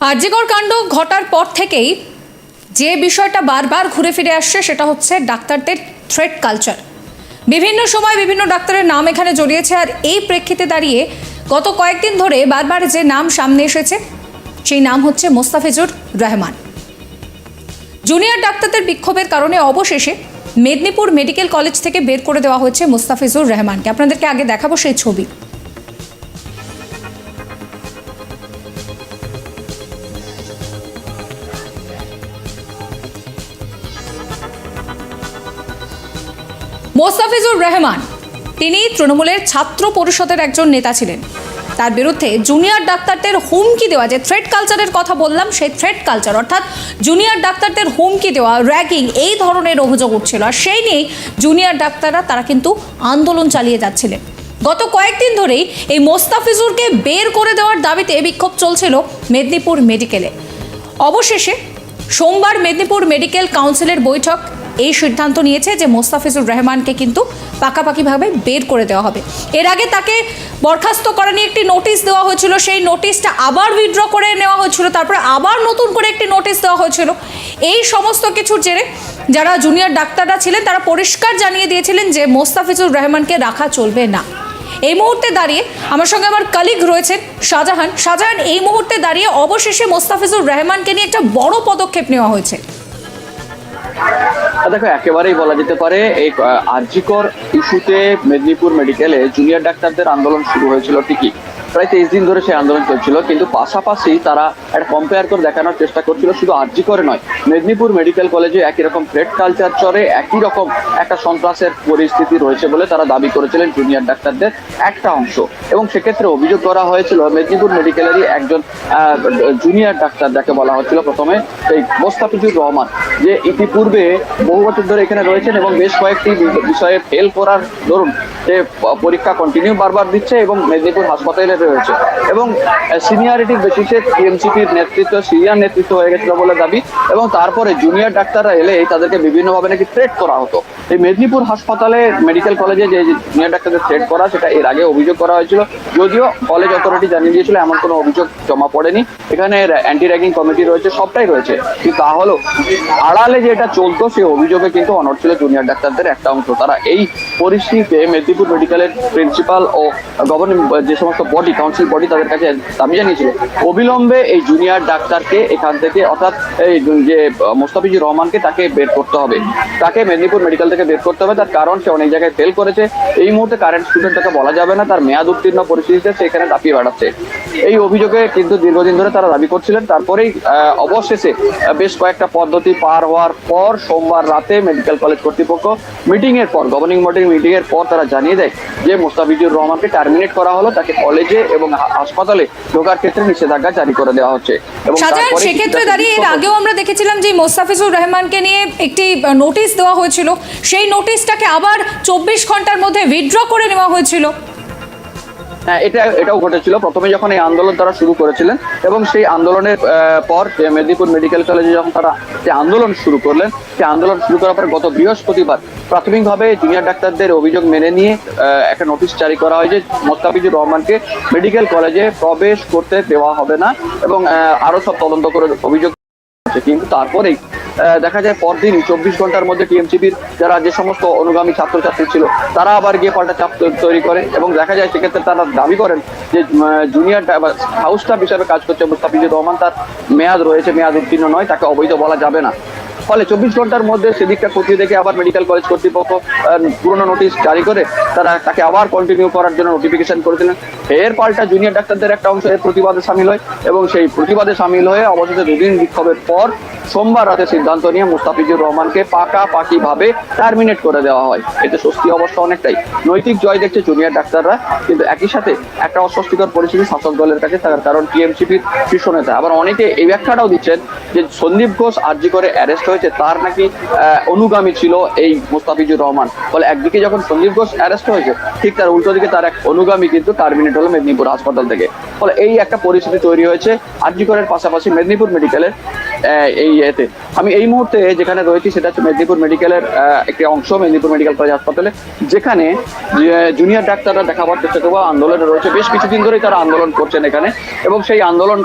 আর্যিকর কাণ্ড ঘটার পর থেকেই যে বিষয়টা বারবার ঘুরে ফিরে আসছে সেটা হচ্ছে ডাক্তারদের থ্রেড কালচার বিভিন্ন সময় বিভিন্ন ডাক্তারের নাম এখানে জড়িয়েছে আর এই প্রেক্ষিতে দাঁড়িয়ে গত কয়েকদিন ধরে বারবার যে নাম সামনে এসেছে, সেই নাম হচ্ছে মোস্তাফিজুর রহমান। জুনিয়র ডাক্তারদের বিক্ষোভের কারণে অবশেষে মেদিনীপুর মেডিকেল কলেজ থেকে বের করে দেওয়া হয়েছে মোস্তাফিজুর রহমানকে। আপনাদেরকে আগে দেখাবো সেই ছবি। মোস্তাফিজুর রহমান, তিনি তৃণমূলের ছাত্র পরিষদের একজন নেতা ছিলেন। তার বিরুদ্ধে জুনিয়র ডাক্তারদের হুমকি দেওয়া, যে থ্রেড কালচারের কথা বললাম, সেই থ্রেড কালচার অর্থাৎ জুনিয়র ডাক্তারদের হুমকি দেওয়া র্যাগিং এই ধরনের অভিযোগ উঠছিল। আর সেই নিয়েই জুনিয়র ডাক্তাররা, তারা কিন্তু আন্দোলন চালিয়ে যাচ্ছিলেন গত কয়েকদিন ধরেই এই মোস্তাফিজুরকে বের করে দেওয়ার দাবিতে বিক্ষোভ চলছিল মেদিনীপুর মেডিকেলে। অবশেষে সোমবার মেদিনীপুর মেডিকেল কাউন্সিলের বৈঠক এই সিদ্ধান্ত নিয়েছে যে মোস্তাফিজুর রহমানকে কিন্তু পাকাপাকিভাবে বের করে দেওয়া হবে। এর আগে তাকে বরখাস্ত করা নিয়ে একটি নোটিশ দেওয়া হয়েছিল, সেই নোটিশটা আবার উইথড্র করে নেওয়া হয়েছিল, তারপরে আবার নতুন করে একটি নোটিশ দেওয়া হয়েছিল। এই সমস্ত কিছুর জেরে যারা জুনিয়র ডাক্তাররা ছিলেন, তারা পরিষ্কার জানিয়ে দিয়েছিলেন যে মোস্তাফিজুর রহমানকে রাখা চলবে না। এই মুহূর্তে দাঁড়িয়ে আমার সঙ্গে আমার কালিগ রয়েছেন শাহজাহান। শাহজাহান, এই মুহূর্তে দাঁড়িয়ে অবশেষে মোস্তাফিজুর রহমানকে নিয়ে একটা বড় পদক্ষেপ নেওয়া হয়েছে। দেখো, একেবারেই বলা যেতে পারে এই আর্যিকর ইস্যুতে মেদিনীপুর মেডিকেলে জুনিয়র ডাক্তারদের আন্দোলন শুরু হয়েছিল ঠিকই। প্রায় তেইশ দিন ধরে সেই আন্দোলন চলছিল, কিন্তু পাশাপাশি তারা একটা কম্পেয়ার করে দেখানোর চেষ্টা করছিল, শুধু আরজি করে নয়। মেদিনীপুর মেডিকেল কলেজে একই রকম থ্রেড কালচার চরে একই রকম একটা সন্ত্রাসের পরিস্থিতি রয়েছে বলে তারা দাবি করেছিলেন জুনিয়র ডাক্তারদের একটা অংশ। এবং সেক্ষেত্রে অভিযোগ করা হয়েছিল, মেদিনীপুর মেডিকেলেরই একজন জুনিয়র ডাক্তার যাকে বলা হচ্ছিল প্রথমে এই মোস্তাফিজুর রহমান, যে ইতিপূর্বে বহু বছর ধরে এখানে রয়েছেন এবং বেশ কয়েকটি বিষয়ে ফেল করার ধরুন যে পরীক্ষা কন্টিনিউ বারবার দিচ্ছে এবং মেদিনীপুর হাসপাতালে রয়েছে এবং সিনিয়রিটি বেসিসে টিএমসিপির নেতৃত্ব সিনিয়র নেতৃত্ব হয়ে গেছিল বলে দাবি, এবং তারপরে জুনিয়র ডাক্তাররা এলে তাদেরকে বিভিন্নভাবে নাকি থ্রেট করা হতো। এই মেদিনীপুর হাসপাতালে মেডিকেল কলেজে যে জুনিয়র ডাক্তারদের থ্রেট করা, সেটা এর আগে অভিযোগ করা হয়েছিল। যদিও কলেজ অথরিটি জানিয়ে দিয়েছিল, এমন কোনো অভিযোগ জমা পড়েনি। এখানে অ্যান্টি র্যাগিং কমিটি রয়েছে, সবটাই রয়েছে। কিন্তু তাহলেও আড়ালে যেটা চলতো, সেই অভিযোগে কিন্তু অনড় ছিল জুনিয়র ডাক্তারদের একটা অংশ। তারা এই পরিস্থিতিতে মেদিনীপুর মেডিকেলের প্রিন্সিপাল ও গভর্নিং যে সমস্ত বডি কাউন্সিল বডি তাদের কাছে দাবি জানিয়েছিল। অবিলম্বে এই জুনিয়র ডাক্তারকে এখান থেকে, অর্থাৎ এই যে মোস্তাফিজুর রহমানকে তাকে বের করতে হবে। তাকে মেদিনীপুর মেডিকেল থেকে বের করতে হবে। তার কারণ সে অনেক জায়গায় ফেল করেছে। এই মুহূর্তে কারেন্ট স্টুডেন্ট তাকে বলা যাবে না। তার মেয়াদ উত্তীর্ণ পরিস্থিতিতে সে এখানে দাপিয়ে বেড়াচ্ছে। এই অভিযোগে কিন্তু দীর্ঘদিন ধরে তারা দাবি করছিলেন। তারপরেই অবশেষে বেশ কয়েকটা পদ্ধতি পার হওয়ার পর সোমবার রাতে মেডিকেল কলেজ কর্তৃপক্ষ মিটিং এর পর গভর্নিং বডির মিটিং এর পর তারা জানিয়ে দেয় যে, মোস্তাফিজুর রহমানকে টার্মিনেট করা হলো। তাকে কলেজে এবং হাসপাতালে ঢোকার ক্ষেত্রে নিষেধাজ্ঞা জারি করে দেওয়া হচ্ছে। এবং সেক্ষেত্রে দাঁড়িয়ে এর আগেও আমরা দেখেছিলাম যে মোস্তাফিজুর রহমানকে নিয়ে একটি নোটিশ দেওয়া হয়েছিল। সেই নোটিশটাকে আবার চব্বিশ ঘণ্টার মধ্যে উইথড্র করে নেওয়া হয়েছিল। হ্যাঁ এটা, এটাও ঘটেছিল প্রথমে যখন এই আন্দোলন তারা শুরু করেছিলেন এবং সেই আন্দোলনের পর মেদিনীপুর মেডিকেল কলেজে যখন তারা যে আন্দোলন শুরু করলেন সেই আন্দোলন শুরু করার পর গত বৃহস্পতিবার প্রাথমিকভাবে জুনিয়র ডাক্তারদের অভিযোগ মেনে নিয়ে একটা নোটিশ জারি করা হয় যে মোস্তাফিজুর রহমানকে মেডিকেল কলেজে প্রবেশ করতে দেওয়া হবে না এবং আরও সব তদন্ত করে অভিযোগ। কিন্তু তারপরেই দেখা যায় পরদিন চব্বিশ ঘণ্টার মধ্যে টিএমসিবির যারা যে সমস্ত অনুগামী ছাত্রছাত্রী ছিল, তারা আবার গিয়ে পাল্টা চাপ তৈরি করে এবং দেখা যায় সেক্ষেত্রে তারা দাবি করেন যে জুনিয়র হাউস স্টাফ হিসাবে কাজ করছে মুস্তাফিজুর রহমান, তার মেয়াদ রয়েছে, মেয়াদ উত্তীর্ণ নয়, তাকে অবৈধ বলা যাবে না। ফলে চব্বিশ ঘণ্টার মধ্যে সেদিকটা খতিয়ে দেখে আবার মেডিকেল কলেজ কর্তৃপক্ষ পুরনো নোটিশ জারি করে তারা তাকে আবার কন্টিনিউ করার জন্য নোটিফিকেশন করেছিলেন। এর পাল্টা জুনিয়র ডাক্তারদের একটা অংশ এর প্রতিবাদে সামিল হয় এবং সেই প্রতিবাদে সামিল হয়ে অবশেষে দুদিন বিক্ষোভের পর সোমবার রাতে সিদ্ধান্ত নিয়ে মুস্তাফিজুর রহমানকে পাকাপাকি ভাবে টার্মিনেট করে দেওয়া হয়। এতে স্বস্তি অবস্থা অনেকটাই। নৈতিক জয় দেখছে জুনিয়র ডাক্তাররা, কিন্তু একই সাথে একটা অস্বস্তিকর পরিস্থিতি শাসক দলের কাছে তার কারণ টিএমসিপির শীর্ষ নেতা। আবার অনেকে এই ব্যাখ্যাটাও দিচ্ছেন যে সন্দীপ ঘোষ আরজি করে অ্যারেস্ট হয়েছে। তার নাকি অনুগামী ছিল এই মুস্তাফিজুর রহমান। ফলে একদিকে যখন সঞ্জীব ঘোষ অ্যারেস্ট হয়েছে, ঠিক তার উল্টো দিকে তার এক অনুগামী কিন্তু টার্মিনেট হলো মেদিনীপুর হাসপাতাল থেকে। ফলে এই একটা পরিস্থিতি তৈরি হয়েছে আর্যিকরের করের পাশাপাশি মেদিনীপুর মেডিকেলের এই এতে। আমি এই মুহূর্তে যেখানে রয়েছি সেটা হচ্ছে মেদিনীপুর মেডিকেলের একটি অংশ মেদিনীপুর মেডিকেল কলেজ হাসপাতালে যেখানে জুনিয়র ডাক্তাররা দেখাবার চেষ্টা করব। আন্দোলনে রয়েছে। বেশ কিছুদিন ধরেই তারা আন্দোলন করছেন এখানে। এবং সেই আন্দোলন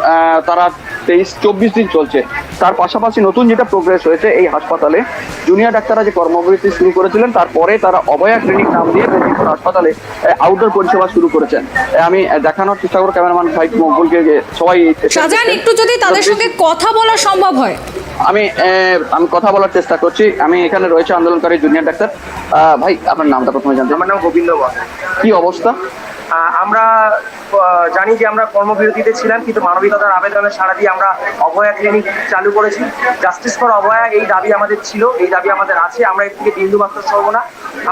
তারা তেইশ চব্বিশ দিন চলছে। তার পাশাপাশি নতুন যেটা প্রোগ্রেস হয়েছে এই হাসপাতালে জুনিয়র ডাক্তাররা যে কর্মবিরতি শুরু করেছিলেন তারপরে তারা অভয়া ক্লিনিক নাম দিয়ে মেদিনীপুর হাসপাতালে আউটডোর পরিষেবা শুরু করেছেন। আমি দেখানোর চেষ্টা করব। ক্যামেরাম্যান ভাই মকবুলকে যে সবাই। একটু যদি তাদের সঙ্গে কথা বলা সম্ভব হয়? আমি আমি কথা বলার চেষ্টা করছি। আমি এখানে রয়েছে আন্দোলনকারী জুনিয়র ডাক্তার। ভাই আপনার নামটা প্রথমে জানতে আমার নাম গোবিন্দ কি অবস্থা? আমরা জানি যে আমরা কর্মবিরতিতে ছিলাম, কিন্তু মানবিকতার আবেদনে সাড়া দিয়ে আমরা অভয়া ক্লিনিক চালু করেছি। জাস্টিস ফর অভয়া এই দাবি আমাদের ছিল, এই দাবি আমাদের আছে, আমরা এর থেকে বিন্দু মাত্র সরব না।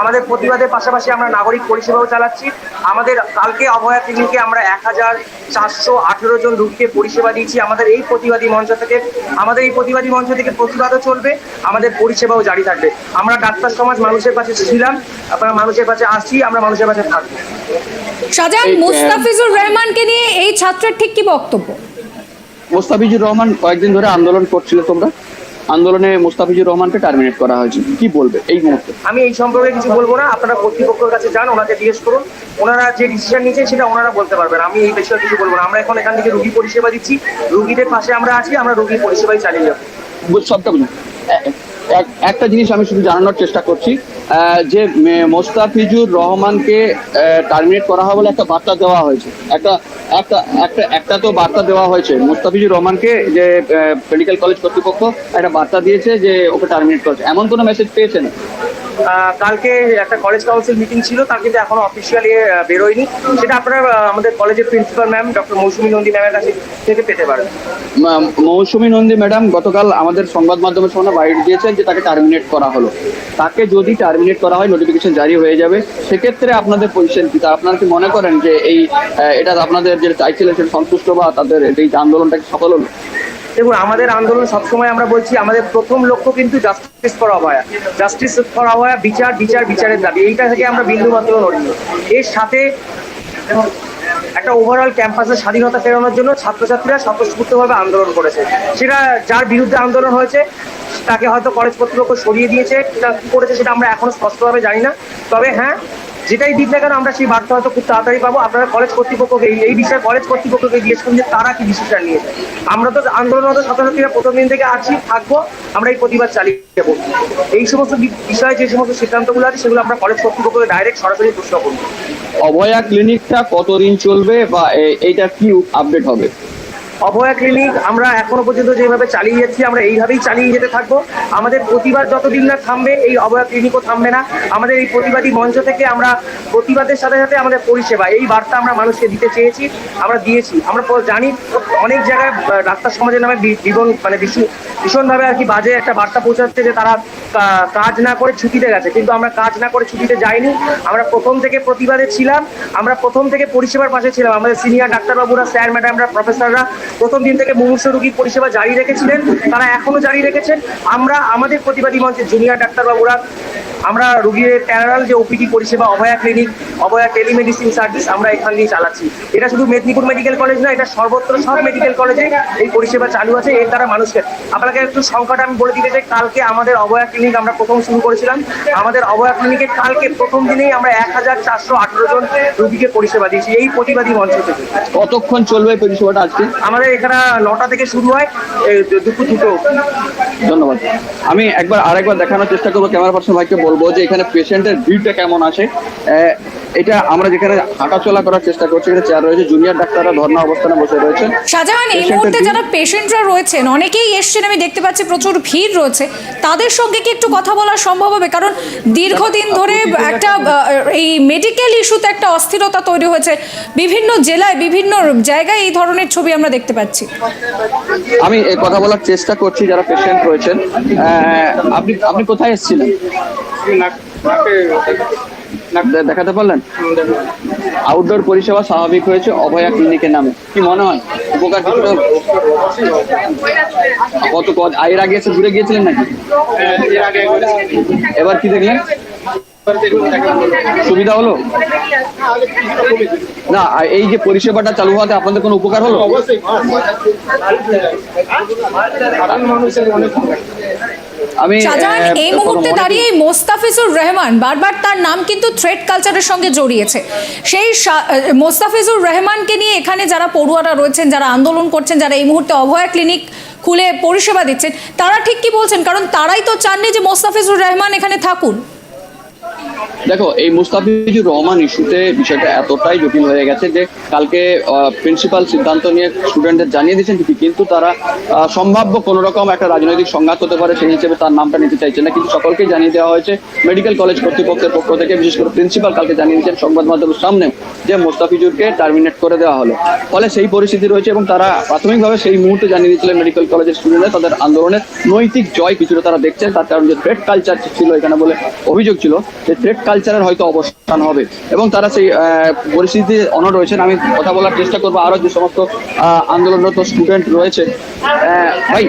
আমাদের প্রতিবাদের পাশাপাশি আমরা নাগরিক পরিষেবাও চালাচ্ছি। আমাদের কালকে অভয়া ক্লিনিকে আমরা এক হাজার চারশো আঠেরো জন রোগীকে পরিষেবা দিয়েছি। আমাদের এই প্রতিবাদী মঞ্চ থেকে, আমাদের এই প্রতিবাদী মঞ্চ থেকে প্রতিবাদও চলবে, আমাদের পরিষেবাও জারি থাকবে। আমরা ডাক্তার সমাজ মানুষের পাশে ছিলাম আপনারা মানুষের পাশে আসছি, আমরা মানুষের পাশে থাকব। শাহজাহান মুস্তাফিজুর রহমানকে নিয়ে এই ছাত্রের ঠিক কি বক্তব্য? মোস্তাফিজুর রহমান কয়েকদিন ধরে আন্দোলন করছিল তোমরা? আন্দোলনে মোস্তাফিজুর রহমানকে টার্মিনেট করা হয়েছে। কি বলবে এই মুহূর্তে? আমি এই সম্পর্কে কিছু বলব না। আপনারা কর্তৃপক্ষের কাছে যান ওনাকে জিজ্ঞেস করুন। ওনারা যে ডিসিশন নিয়েছেন সেটা ওনারা বলতে পারবেন। আমি এই বিষয়ে কিছু বলব না। আমরা এখন এখান থেকে রুগী পরিষেবা দিচ্ছি। রুগীদের পাশে আমরা আছি আমরা রুগী পরিষেবাই চালিয়ে যাব। বুঝ- সবটা বুঝুন এক- একটা জিনিস আমি শুধু জানানোর চেষ্টা করছি। যে মোস্তাফিজুর রহমানকে টার্মিনেট করা হবে বলে একটা বার্তা দেওয়া হয়েছে। একটা একটা একটা একটা তো বার্তা দেওয়া হয়েছে। মোস্তাফিজুর রহমানকে যে মেডিকেল কলেজ কর্তৃপক্ষ একটা বার্তা দিয়েছে যে ওকে টার্মিনেট করেছে। এমন কোনো মেসেজ পেয়েছে আহ, কালকে একটা কলেজ কাউন্সিল মিটিং ছিল, তার কিন্তু এখনও অফিসিয়ালি বেরোয়নি। সেটা আপনারা আমাদের কলেজের principal ma'am doctor Mousumi Nandi ম্যামের কাছে থেকে পেতে পারেন। মৌসুমী নন্দী ম্যাডাম গতকাল আমাদের সংবাদ মাধ্যমের সামনে বাইরে দিয়েছেন যে তাকে টার্মিনেট করা হলো। তাকে যদি টার্মিনেট করা হয় নোটিফিকেশন জারি হয়ে যাবে। সেক্ষেত্রে আপনাদের পজিশন কি? তা আপনারা কি মনে করেন যে এই এটা আপনাদের যে চাইছিলেন সেটা সন্তুষ্ট বা তাদের এই যে আন্দোলনটা সফল হলো? দেখুন আমাদের আন্দোলন সবসময় আমরা বলছি, আমাদের প্রথম লক্ষ্য কিন্তু justice for Abhaya justice for Abhaya বিচার বিচার, বিচারের দাবি। এইটা থেকে আমরা বিন্দু মাত্র নড়ি এর সাথে একটা ওভারঅল ক্যাম্পাসের স্বাধীনতা ফেরানোর জন্য ছাত্রছাত্রীরা স্বতঃস্ফূর্তভাবে আন্দোলন করেছে। সেটা যার বিরুদ্ধে আন্দোলন হয়েছে, তাকে হয়তো কলেজ কর্তৃপক্ষ সরিয়ে দিয়েছে কি করেছে সেটা আমরা এখনও স্পষ্টভাবে জানি না। তবে হ্যাঁ যেটাই দিক না কেন, আমরা সেই বার্তা হয়তো খুব তাড়াতাড়ি পাবো। আপনারা কলেজ কর্তৃপক্ষকে এই- বিষয়ে কলেজ কর্তৃপক্ষকে জিজ্ঞেস করুন যে তারা কি ডিসিশন নিয়েছে। আমরা তো আন্দোলনরত ছাত্রছাত্রীরা প্রথম দিন থেকে আছি, থাকব, আমরা এই প্রতিবাদ চালিয়ে যাব। এই সমস্ত বিষয়ে যে সমস্ত সিদ্ধান্তগুলো আছে, সেগুলো আমরা কলেজ কর্তৃপক্ষকে ডাইরেক্ট সরাসরি প্রশ্ন করব। অভয়া ক্লিনিকটা কতদিন চলবে বা এইটা কি আপডেট হবে? অভয়া ক্লিনিক আমরা এখনও পর্যন্ত যেভাবে চালিয়ে যাচ্ছি, আমরা এইভাবেই চালিয়ে যেতে থাকব। আমাদের প্রতিবাদ যতদিন না থামবে, এই অভয়া ক্লিনিকও থামবে না। আমাদের এই প্রতিবাদী মঞ্চ থেকে আমরা প্রতিবাদের সাথে সাথে আমাদের পরিষেবা, এই বার্তা আমরা মানুষকে দিতে চেয়েছি, আমরা দিয়েছি। আমরা জানি অনেক জায়গায় ডাক্তার সমাজের নামে জীবন মানে ভীষণ ভীষণভাবে আর কি বাজে একটা বার্তা পৌঁছাচ্ছে যে তারা কাজ না করে ছুটিতে গেছে। কিন্তু আমরা কাজ না করে ছুটিতে যাইনি। আমরা প্রথম থেকে প্রতিবাদে ছিলাম। আমরা প্রথম থেকে পরিষেবার পাশে ছিলাম। আমাদের সিনিয়র ডাক্তারবাবুরা স্যার ম্যাডামরা প্রফেসররা প্রথম দিন থেকে মুমূর্ষ রোগীর পরিষেবা জারি রেখেছিলেন তারা এখনও জারি রেখেছেন। আমরা আমাদের প্রতিবাদী মঞ্চে জুনিয়র ডাক্তারবাবুরা আমরা রুগীর প্যারাল যে ওপিডি পরিষেবা Abhaya clinic Abhaya telemedicine service আমরা এখান দিয়ে চালাচ্ছি। এটা শুধু মেদিনীপুর মেডিকেল কলেজ না এটা সর্বত্র সব মেডিকেল কলেজে এই পরিষেবা চালু আছে এর দ্বারা মানুষকে। আপনাকে একটু সংখ্যাটা আমি বলে দিতে চাই কালকে আমাদের অভয়া ক্লিনিক আমরা প্রথম শুরু করেছিলাম। আমাদের অভয়া ক্লিনিকে কালকে প্রথম দিনেই আমরা এক হাজার চারশো আঠেরো জন রুগীকে পরিষেবা দিয়েছি এই প্রতিবাদী মঞ্চ থেকে। কতক্ষণ চলবে পরিষেবাটা আজকে? আমাদের এখানে নটা থেকে শুরু হয় দুপুর দুটো ধন্যবাদ। আমি একবার আরেকবার দেখানোর চেষ্টা করব ক্যামেরা পার্সন ভাইকে বলব যে এখানে পেশেন্টের ভিড়টা কেমন আছে। এটা আমরা যেখানে হাঁটাচলা করার চেষ্টা করছি এখানে চেয়ার রয়েছে জুনিয়র ডাক্তাররা ধর্ণা অবস্থানে বসে রয়েছেন। শাহজাহান এই মুহূর্তে যারা পেশেন্টরা রয়েছেন অনেকেই এসছেন আমি দেখতে পাচ্ছি প্রচুর ভিড় রয়েছে। তাদের সঙ্গে কি একটু কথা বলা সম্ভব হবে? কারণ দীর্ঘদিন ধরে একটা এই মেডিকেল ইস্যুতে একটা অস্থিরতা তৈরি হয়েছে। বিভিন্ন জেলায় বিভিন্ন জায়গায় এই ধরনের ছবি আমরা দেখতে পাচ্ছি। আমি এই কথা বলার চেষ্টা করছি যারা পেশেন্ট রয়েছেন। আপনি আপনি কোথায় এসেছিলেন? দেখাতে পারলেন? আউটডোর পরিষেবা স্বাভাবিক হয়েছে অভয়া ক্লিনিকের নামে। কি মনে হয়? উপকার কিছুটা কত কত এর আগে এসে ঘুরে গিয়েছিলেন নাকি? এবার কি দেখলেন? সুবিধা হলো? না এই যে পরিষেবাটা চালু হওয়াতে আপনাদের কোনো উপকার হলো? আমি শাহজাহান এই মুহূর্তে দাঁড়িয়ে মোস্তাফিজুর রহমান বারবার তার নাম কিন্তু থ্রেড কালচারের সঙ্গে জড়িয়েছে। সেই মোস্তাফিজুর রহমানকে নিয়ে এখানে যারা পড়ুয়ারা রয়েছেন যারা আন্দোলন করছেন যারা এই মুহূর্তে অভয়া ক্লিনিক খুলে পরিষেবা দিচ্ছেন তারা ঠিক কি বলছেন? কারণ তারাই তো চাননি যে মোস্তাফিজুর রহমান এখানে থাকুন। দেখো, এই মুস্তাফিজুর রহমান ইস্যুতে বিষয়টা এতটাই জটিল হয়ে গেছে যে কালকে প্রিন্সিপাল সিদ্ধান্ত নিয়ে স্টুডেন্টদের জানিয়ে দিয়েছেন ঠিকই, কিন্তু তারা সম্ভাব্য কোনো রকম একটা রাজনৈতিক সংঘাত হতে পারে সেই হিসেবে তার নামটা নিতে চাইছে না, কিন্তু সকলকেই জানিয়ে দেওয়া হয়েছে মেডিকেল কলেজ কর্তৃপক্ষের পক্ষ থেকে, বিশেষ করে প্রিন্সিপাল কালকে জানিয়ে দিয়েছেন সংবাদ মাধ্যমের সামনে যে মোস্তাফিজুরকে টার্মিনেট করে দেওয়া হলো। ফলে সেই পরিস্থিতি রয়েছে এবং তারা প্রাথমিকভাবে সেই মুহূর্তে জানিয়ে দিয়েছিলেন মেডিকেল কলেজের স্টুডেন্টরা তাদের আন্দোলনের নৈতিক জয় কিছুটা তারা দেখছেন, তার কারণ যে থ্রেড কালচার ছিল এখানে বলে অভিযোগ ছিল। যে থ্রেড কালচারের হয়তো অবস্থান হবে। এবং তারা সেই আহ, পরিস্থিতিতে অনড় রয়েছেন। আমি কথা বলার চেষ্টা করব আরও যে সমস্ত আন্দোলনরত স্টুডেন্ট রয়েছে। ভাই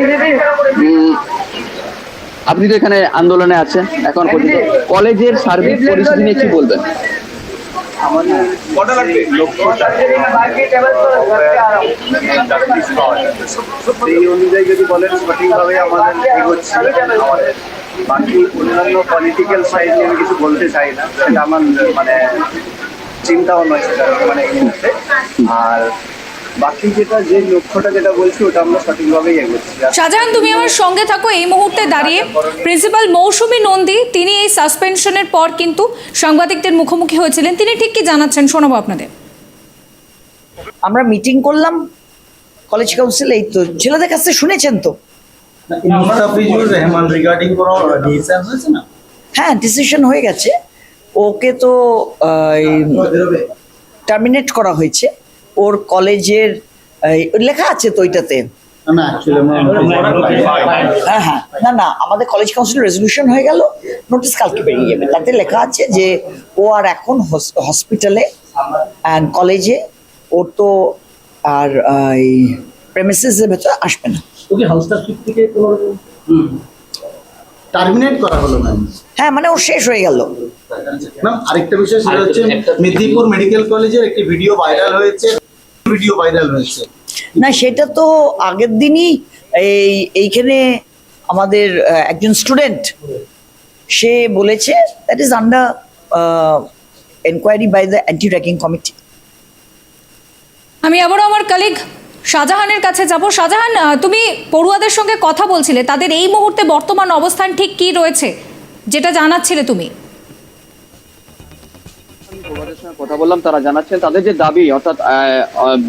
আপনি তো এখানে আন্দোলনে আছেন। এখন পর্যন্ত কলেজের সার্বিক পরিস্থিতি নিয়ে কি বলবেন? আমাদের সেই লক্ষ্যটা সেই অনুযায়ী যদি বলেন সঠিকভাবে আমাদের এগোচ্ছে আমাদের বাকি অন্যান্য পলিটিক্যাল সাইড নিয়ে আমি কিছু বলতে চাই না সেটা আমার মানে চিন্তাও নয় সেটা মানে আর বাকি যেটা যে লক্ষ্যটা যেটা বলছি ওটা আমরা সঠিকভাবেই এগোচ্ছি। শাহজাহান তুমি আমার সঙ্গে থাকো এই মুহূর্তে দাঁড়িয়ে। প্রিন্সিপাল মৌসুমী নন্দী তিনি এই সাসপেনশনের পর কিন্তু সাংবাদিকদের মুখোমুখি হয়েছিলেন। তিনি ঠিক কি জানাচ্ছেন শোনাবো আপনাদের। আমরা মিটিং করলাম কলেজ কাউন্সিল এই তো ছেলেদের কাছ থেকে শুনেছেন তো? মুস্তাফিজুর রিগার্ডিং ডিসিশন হয়েছে না? হ্যাঁ ডিসিশন হয়ে গেছে। ওকে তো টার্মিনেট করা হয়েছে। ওর কলেজের লেখা আছে তো ওইটাতে? না হ্যাঁ হ্যাঁ। না না আমাদের কলেজ কাউন্সিল রেজলিউশন হয়ে গেল নোটিশ কালকে বেরিয়ে যাবে। তাতে লেখা আছে যে ও আর এখন হসপিটালে অ্যান্ড কলেজে ওর তো আর এই প্রেমিসেসের ভেতরে আসবে না। ওকে হাউসটারশিপ থেকে কোনো টার্মিনেট করা হলো ম্যাম। হ্যাঁ মানে ওর শেষ হয়ে গেল। ম্যাম আরেকটা বিষয় সেটা হচ্ছে মেদিনীপুর মেডিকেল কলেজের একটি ভিডিও ভাইরাল হয়েছে। ভিডিও ভাইরাল হয়েছে। না সেটা তো আগের দিনই এই এইখানে আমাদের একজন স্টুডেন্ট সে বলেছে that is under enquiry by the anti ragging committee আমি আবারও আমার কালিগ শাহজাহানের কাছে যাব। শাহজাহান তুমি পড়ুয়াদের সঙ্গে কথা বলছিলে। তাদের এই মুহূর্তে বর্তমান অবস্থান ঠিক কি রয়েছে যেটা জানাচ্ছিলে তুমি? পড়ুয়াদের সঙ্গে কথা বললাম, তারা জানাচ্ছেন তাদের যে দাবি, অর্থাৎ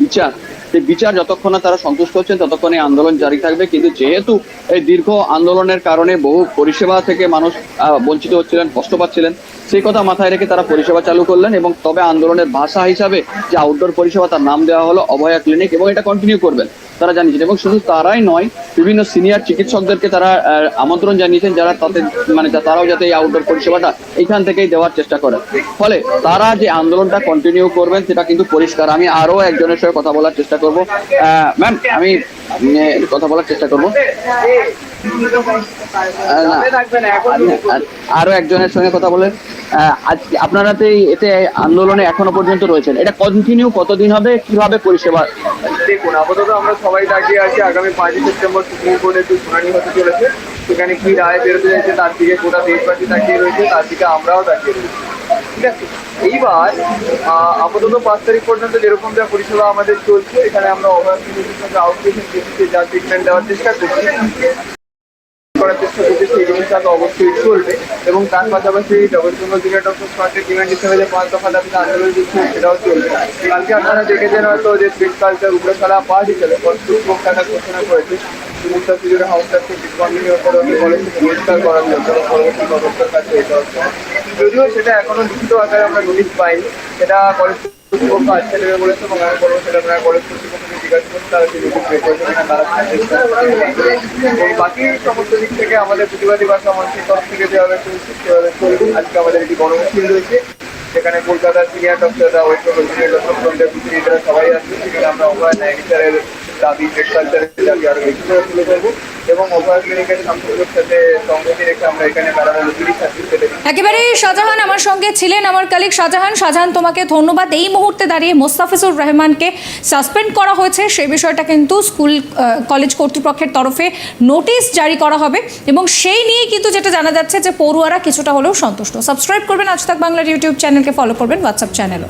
বিচার সেই বিচার যতক্ষণ না তারা সন্তুষ্ট হচ্ছেন ততক্ষণ এই আন্দোলন জারি থাকবে। কিন্তু যেহেতু এই দীর্ঘ আন্দোলনের কারণে বহু পরিষেবা থেকে মানুষ বঞ্চিত হচ্ছিলেন, কষ্ট পাচ্ছিলেন, সেই কথা মাথায় রেখে তারা পরিষেবা চালু করলেন এবং তবে আন্দোলনের ভাষা হিসাবে যে আউটডোর পরিষেবা তার নাম দেওয়া হলো অভয়া ক্লিনিক এবং এটা কন্টিনিউ করবেন। তারা জানিয়েছেন এবং শুধু তারাই নয়, বিভিন্ন সিনিয়র চিকিৎসকদেরকে তারা আমন্ত্রণ জানিয়েছেন যারা তাদের মানে তারাও যাতে এই আউটডোর পরিষেবাটা এখান থেকেই দেওয়ার চেষ্টা করে। ফলে তারা যে আন্দোলনটা কন্টিনিউ করবেন সেটা কিন্তু পরিষ্কার। আমি আরও একজনের সঙ্গে কথা বলার চেষ্টা করব। ম্যাম আমি কথা বলার চেষ্টা করব। আরও একজনের সঙ্গে কথা বলে আজকে আপনারা তো এতে আন্দোলনে এখনও পর্যন্ত রয়েছেন। এটা কন্টিনিউ কতদিন হবে? কীভাবে পরিষেবা দেখুন, আপাতত আমরা সবাই দাঁড়িয়ে আছি আগামী পাঁচই সেপ্টেম্বর সুপ্রিম কোর্টে একটু শুনানি হতে চলেছে। সেখানে কি রায় বেরোতে যাচ্ছে তার দিকে গোটা দেশবাসী দাঁড়িয়ে রয়েছে, তার দিকে আমরাও দাঁড়িয়ে রয়েছি। ঠিক আছে? এইবার আপাতত পাঁচ তারিখ পর্যন্ত যেরকম যা পরিষেবা আমাদের চলছে, এখানে আমরা ওভারসিজের সঙ্গে আউটপেশেন্ট ট্রিটমেন্ট দেওয়ার চেষ্টা করছি করার চেষ্টা করছি সেই জিনিসটা তো অবশ্যই চলবে এবং তার পাশাপাশি জগৎচন্দ্র জিলা ডক্টর সরকারের ডিমান্ড হিসেবে যে পাঁচ দফা দাবিতে আন্দোলন দিচ্ছে, সেটাও চলবে। কালকে আপনারা দেখেছেন হয়তো যে স্ট্রিট কালচার উপরেখালা পাস হিসেবে কর্তৃপক্ষ একটা ঘোষণা করেছে। যদিও সেটা এখনও লিখিত আকারে আমরা নোটিশ পাইনি, সেটা কলেজ আমাদের প্রতিবাদী ভাষা মঞ্চের থেকে যেভাবে আজকে আমাদের একটি রয়েছে সেখানে কলকাতার সিনিয়র ডক্টররা ডক্টর সবাই আসছে। সেখানে আমরা অভয় ন্যায় দাবি কালচারের দাবি আরও বেশি করে এবং একেবারে শাহজাহান আমার সঙ্গে ছিলেন আমার কালিক শাহজাহান। শাহজাহান, তোমাকে ধন্যবাদ। এই মুহূর্তে দাঁড়িয়ে মোস্তাফিজুর রহমানকে সাসপেন্ড করা হয়েছে। সেই বিষয়টা কিন্তু স্কুল কলেজ কর্তৃপক্ষের তরফে নোটিশ জারি করা হবে। এবং সেই নিয়ে কিন্তু যেটা জানা যাচ্ছে যে পড়ুয়ারা কিছুটা হলেও সন্তুষ্ট। সাবস্ক্রাইব করবেন আজ তাক বাংলার ইউটিউব চ্যানেলকে ফলো করবেন হোয়াটসঅ্যাপ চ্যানেলও